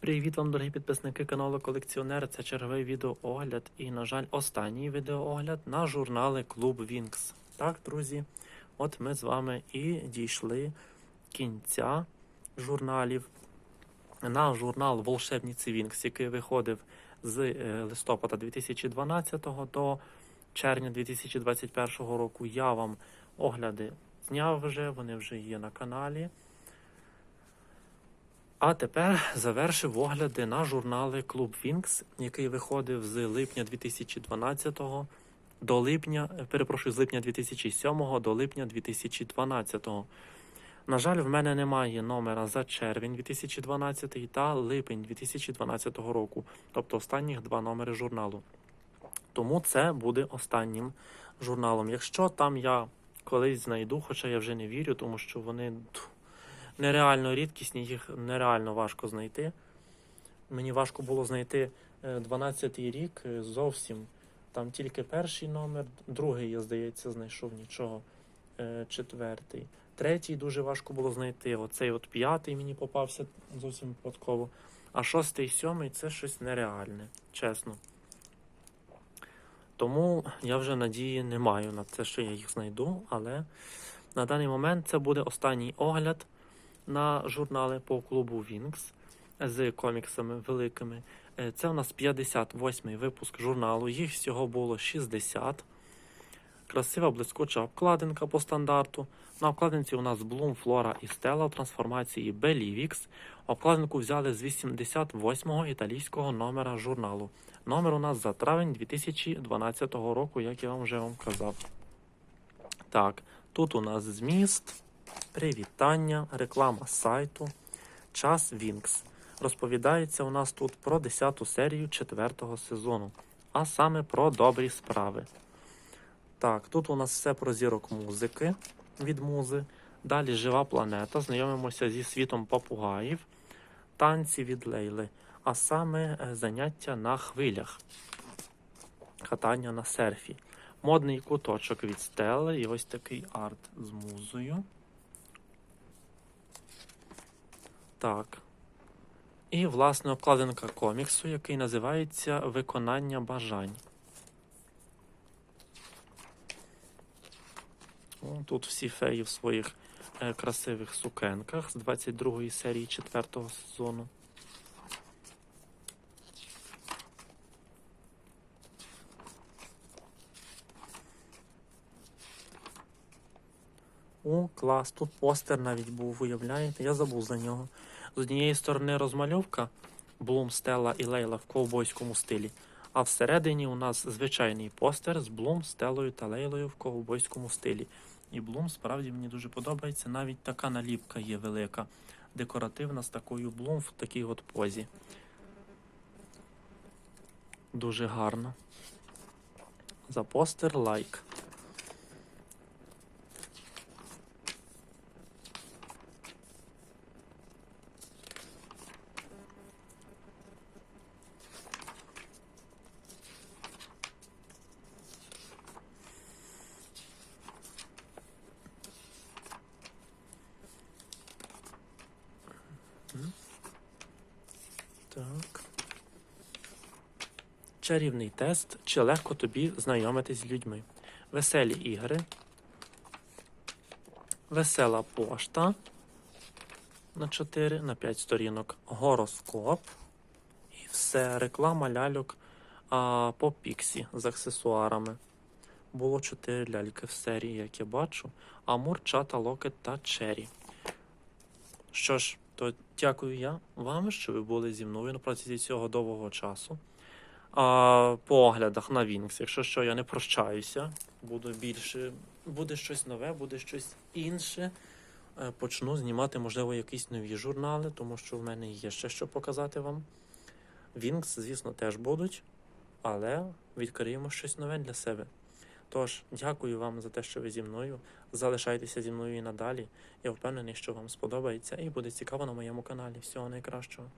Привіт вам, дорогі підписники каналу Колекціонер. Це черговий відеоогляд і, на жаль, останній відеоогляд на журнали Клуб Вінкс. Так, друзі, от ми з вами і дійшли кінця журналів на журнал Волшебниці Вінкс, який виходив з е, листопада 2012 до червня 2021 року. Я вам огляди зняв вже, вони вже є на каналі. А тепер завершив огляди на журнали Клуб Вінкс, який виходив з липня 2012 до липня, перепрошую, з липня 2007 до липня 2012. На жаль, в мене немає номера за червень 2012 та липень 2012 року, тобто останніх два номери журналу. Тому це буде останнім журналом. Якщо там я колись знайду, хоча я вже не вірю, тому що вони нереально рідкісні, їх нереально важко знайти. Мені важко було знайти 12-й рік е, зовсім. Там тільки перший номер, другий, я здається, знайшов нічого. Е, Четвертий. Третій дуже важко було знайти. Оцей от п'ятий мені попався зовсім випадково. А шостий, сьомий це щось нереальне, чесно. Тому я вже надії не маю на це, що я їх знайду, але на даний момент це буде останній огляд на журнали по клубу Вінкс з коміксами великими. Е, Це у нас 58-й випуск журналу. Їх всього було 60. Красива блискуча обкладинка по стандарту. На обкладинці у нас Bloom, Flora і Stella в трансформації Belivix. Обкладинку взяли з 88-го італійського номера журналу. Номер у нас за травень 2012 року, як я вам вже вам казав. Так, тут у нас зміст, привітання, реклама сайту, час Вінкс. Розповідається у нас тут про 10 серію 4 сезону, а саме про добрі справи. Так, тут у нас все про зірок музики від музи. Далі жива планета. Знайомимося зі світом попугаїв, танці від Лейли, а саме е, заняття на хвилях, катання на серфі. Модний куточок від Стели і ось такий арт з музою. Так. І, власне, обкладинка коміксу, який називається Виконання бажань. Тут всі феї в своїх е, красивих сукенках з 22 серії 4 сезону. О, клас, тут постер навіть був, уявляєте? Я забув за нього. З однієї сторони розмальовка Блум, Стелла і Лейла в ковбойському стилі, а всередині у нас звичайний постер з Блум, Стеллою та Лейлою в ковбойському стилі. І Блум справді мені дуже подобається. Навіть така наліпка є велика, декоративна з такою Блум в такій от позі. Дуже гарно. За постер лайк. Так. Чарівний тест. Чи легко тобі знайомитись з людьми? Веселі ігри. Весела пошта. На 4, на 5 сторінок. Гороскоп. І все. Реклама ляльок а, по піксі з аксесуарами. Було 4 ляльки в серії, як я бачу. Амур, чата, локет та чері. Що ж, то дякую я вам, що ви були зі мною на протязі цього довгого часу. А, по оглядах на Вінкс. Якщо що, я не прощаюся, буду більше, буде щось нове, буде щось інше. Е, Почну знімати, можливо, якісь нові журнали, тому що в мене є ще що показати вам. Вінкс, звісно, теж будуть, але відкриємо щось нове для себе. Тож, дякую вам за те, що ви зі мною. Залишайтеся зі мною і надалі. Я впевнений, що вам сподобається і буде цікаво на моєму каналі. Всього найкращого.